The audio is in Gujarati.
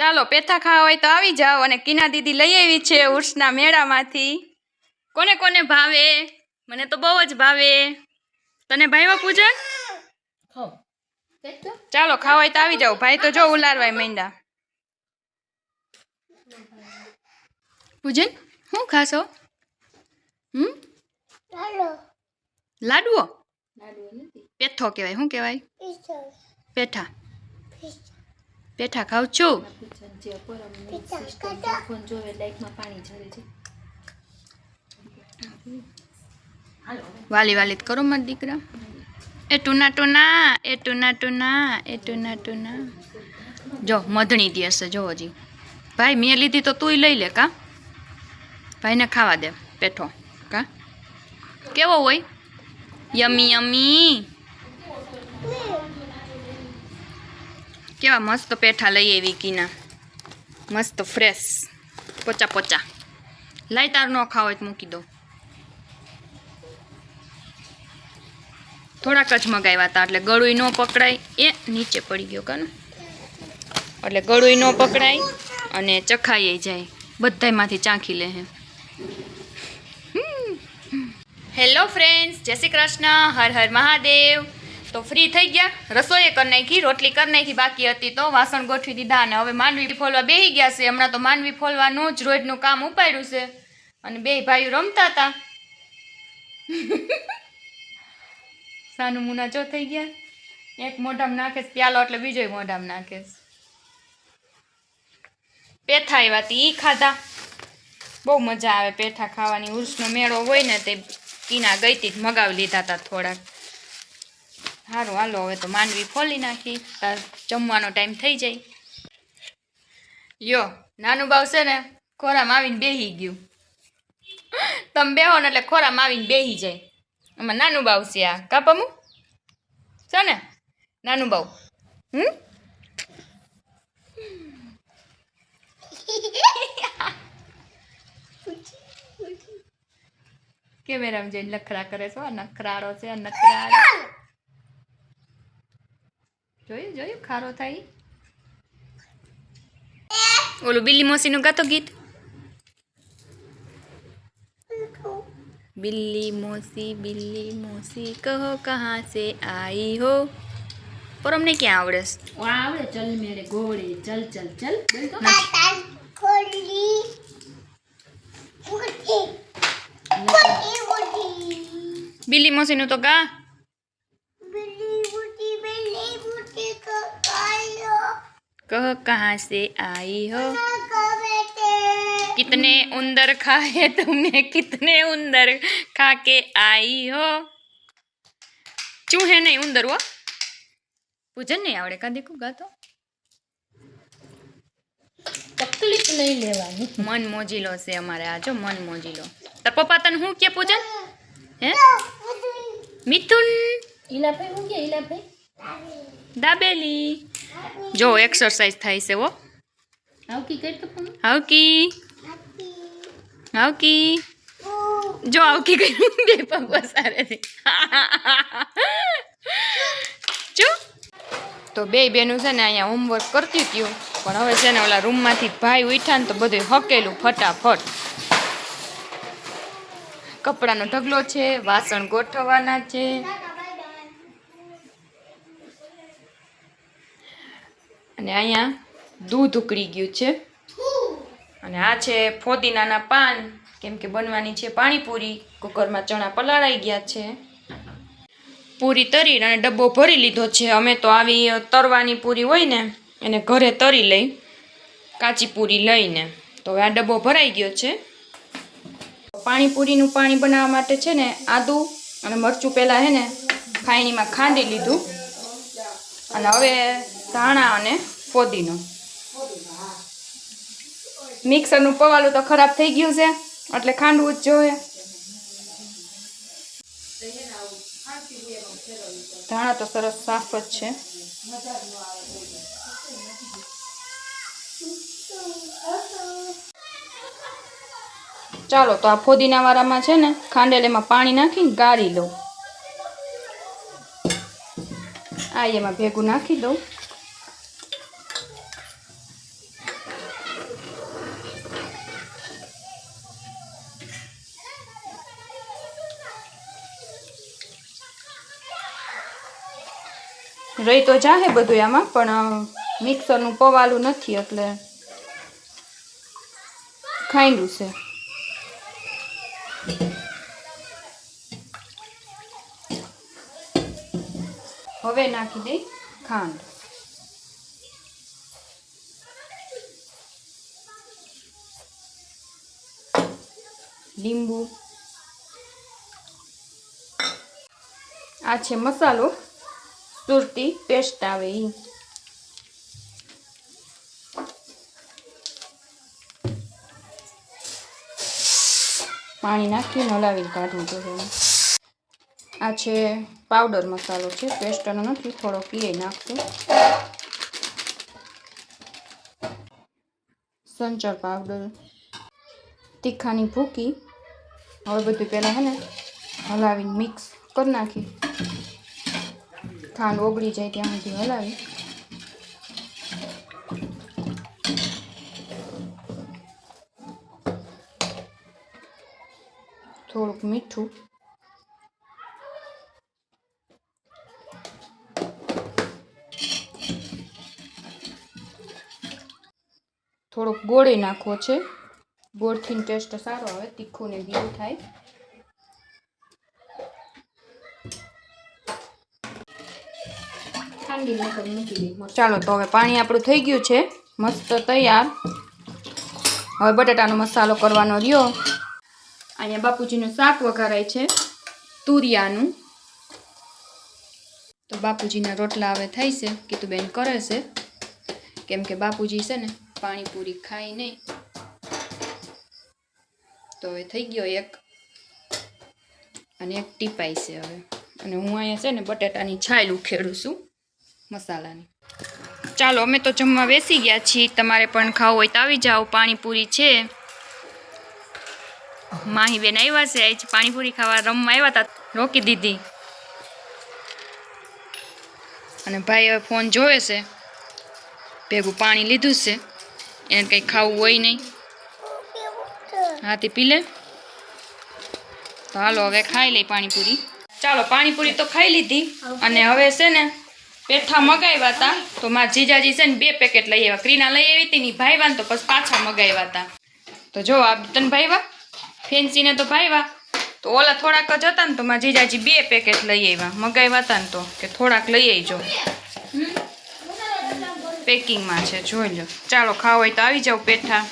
ચાલો પેથા ખાવા હોય તો આવી જાઓ અને કિના દીદી લઈ આવી છે ઉર્સના મેળામાંથી. કોને કોને ભાવે? મને તો બહુ જ ભાવે. તને ભાઈવા પૂજન? ચાલો ખાવા હોય તો આવી જાઓ. ભાઈ તો જો ઉલારવાય માંડ્યા પૂજન શું ખાશો? હમ? લાડવો પેથો કહેવાય. શું કહેવાય? પેઠા. પેઠા ખાવ છું. વાલી વાલી કરો મારા દીકરા. એ ટુના ટુના, એ ટુના ટુના, એ ટુના ટુના. જો, મધણી દી હશે જો. હજી ભાઈ, મેં લીધી તો તુંય લઈ લે કા? ભાઈને ખાવા દે, પેઠો, કા? કેવો હોય? યમી યમી. કેવા મસ્ત પેઠા લઈ આવી કીના. મસ્ત ફ્રેશ પોચા પોચા. લાઈ તાર ન ખાવ હોય મૂકી દો થોડાક જ મગાવ્યા હતા, એટલે ગળું ન પકડાય. એ નીચે પડી ગયો કાનો. એટલે ગળું ન પકડાય અને ચખાઈ જાય. બધાયમાંથી ચાંખી લે હે. હેલો ફ્રેન્ડ્સ જય શ્રી કૃષ્ણ. હર હર મહાદેવ. તો ફ્રી થઈ ગયા. રસોઈ કરી નાખી, રોટલી કરી નાખી, બાકી હતી તો વાસણ ગોઠવી દીધા અને હવે માંડવી ફોલવા બેહી ગયા છે. હમણાં તો માંડવી ફોલવાનું જ રોજનું કામ ઉપાડ્યું છે. અને બે ભાઈઓ રમતા હતા. સાનું મુના જો થઈ ગયા. એક મોઢામાં નાખેશ પ્યાલો એટલે બીજો મોઢામાં નાખેશ પેથા આવ્યા હતી ઈ ખાધા. બહુ મજા આવે પેઠા ખાવાની. ઉર્સનો મેળો હોય ને તે કીના ગઈ તી મગાવી લીધા હતા થોડાક. સારું હાલો, હવે તો માંડવી ફોલી નાખી જમવાનો ટાઈમ થઈ જાય. યો, નાનું ભાવ છે ને, ખોરામાં આવીને બેહી ગયું. તમે બેહો ને એટલે ખોરામાં આવીને બેહી જાય. આમાં નાનું ભાવ છે આ. કાપમું છે ને? નાનું ભાવ હમ? કેમેરામાં જઈને નખરા કરે છે નખરારો છે આ નખરારો જોયું જોયું? ખારો થાય ઓલું બિલ્લી મોસીનું ગાતો ગીત? બિલ્લી મોસી બિલ્લી મોસી કહો કહા સે આઈ હો? પર અમને ક્યાં આવડે? આવડે ચલ મેરે ગોળે ચલ ચલ ચલ. બિલ્લી મોસીનું તો ગા. કહો કહાં સે આઈ હો कितने उंदर खाए तुमने कितने उंदर खा के आई हो ચૂહે નહીં ઉંદર હો પૂજન નહીં આવડે કા દેખું ગાતો તકલીફ નહીં લેવાની મન મોજીલો છે અમારે આ જો મન મોજીલો તાર પપ્પા તને શું કે પૂજન હે મિથુન ઈલા ભાઈ હું કે ઈલા ભાઈ દાબેલી. જો એક્સરસાઇઝ થાય છે પણ. હાવકી હાવકી જો આવકી કર્યું. બે પગ વસારે તો બે બેનું છે ને અહીંયા હોમવર્ક કરતી હતી પણ હવે છે ને ઓલા રૂમમાંથી ભાઈ ઉઠ્યા ને તો બધું હકેલું ફટાફટ. કપડાનો ઢગલો છે વાસણ ગોઠવવાના છે. અને અહીંયા દૂધ ઉકળી ગયું છે. અને આ છે ફોદીનાના પાન. કેમ કે બનવાની છે પાણીપુરી. કુકરમાં ચણા પલાળાઈ ગયા છે. પૂરી તરી અને ડબ્બો ભરી લીધો છે. અમે તો આવી તરવાની પૂરી હોય ને, એને ઘરે તરી લઈ, કાચી પૂરી લઈને. તો આ ડબ્બો ભરાઈ ગયો છે. પાણીપુરીનું પાણી બનાવવા માટે છે ને, આદુ અને મરચું પહેલાં હે ને, ખાયણીમાં ખાંડી લીધું. અને હવે ધાણા અને ફોદીનો. મિક્સરનું પવાલું તો ખરાબ થઈ ગયું છે એટલે ખાંડવું જ જોઈએ. ધાણા તો સરસ સાફ જ છે. ચાલો તો આ ફોદીના વાળામાં છે ને ખાંડેલીમાં પાણી નાખીને ગાળી લઉં આ એમાં ભેગું નાખી દઉં. રહી તો જાહે બધું આમાં, પણ મિક્સરનું પવાલું નથી, એટલે ખાઈલું છે. હવે નાખી દઈ ખાંડ. લીંબુ. આ છે મસાલો. સુરતી પેસ્ટ આવે એ પાણી નાખીને હલાવીને કાઢવું જોઈએ આ છે પાવડર મસાલો છે પેસ્ટનો નથી, થોડો પીએ નાખશું. સંચર પાવડર. તીખાની ભૂકી. હવે બધું પહેલાં હે ને હલાવીને મિક્સ કરી નાખી ખાંડ ઓગળી જાય ત્યાં સુધી હલાવી. થોડુંક મીઠું. થોડોક ગોળી નાખવો છે. ગોળથી ટેસ્ટ સારો આવે, તીખું ને બીજું થાય. ચાલો તો હવે પાણી આપણું થઈ ગયું છે. મસ્ત તૈયાર. હવે બટાટાનો મસાલો કરવાનો રહ્યો. અહીંયા બાપુજીનું શાક વઘારાય છે, તુરિયાનું. તો બાપુજીના રોટલા હવે થાય છે, કીતુબેન કરે છે. કેમ કે બાપુજી છે ને, પાણીપુરી ખાય નહીં. તો હવે થઈ ગયો એક. અને એક ટીપાઈ છે હવે. અને હું અહીંયા છે ને બટાટાની છાલ ઉખેડું છું. મસાલાની. ચાલો, અમે તો જમવા બેસી ગયા છીએ. તમારે પણ ખાવું હોય તો આવી જાઓ. પાણીપુરી છે. માહી બેન આવ્યા છે. આજ પાણીપુરી ખાવા રમવા આવ્યા હતા રોકી દીધી. અને ભાઈ હવે ફોન જોવે છે. ભેગું પાણી લીધું છે. એને કંઈ ખાવું હોય નહીં. હાથી પી લે. તો હાલો, હવે ખાઈ લઈ પાણીપુરી. ચાલો, પાણીપુરી તો ખાઈ લીધી. અને હવે છે ને પેઠા મગાવ્યા હતા તો મારા જીજાજી છે ને બે પેકેટ લઈ આવ્યા. ક્રીના લઈ આવી હતી ને ભાઈવાન તો પછી પાછા મગાવ્યા હતા તો જો આ તને ભાઈવા, ફેન્સીને તો ભાઈવા. તો ઓલા થોડાક જ હતા ને તો મારા જીજાજી બે પેકેટ લઈ આવ્યા. મગાવ્યા હતા ને તો કે થોડાક લઈ આવજો પેકિંગમાં છે, જોઈ લો ચાલો ખાવ હોય તો આવી જાઓ પેઠા.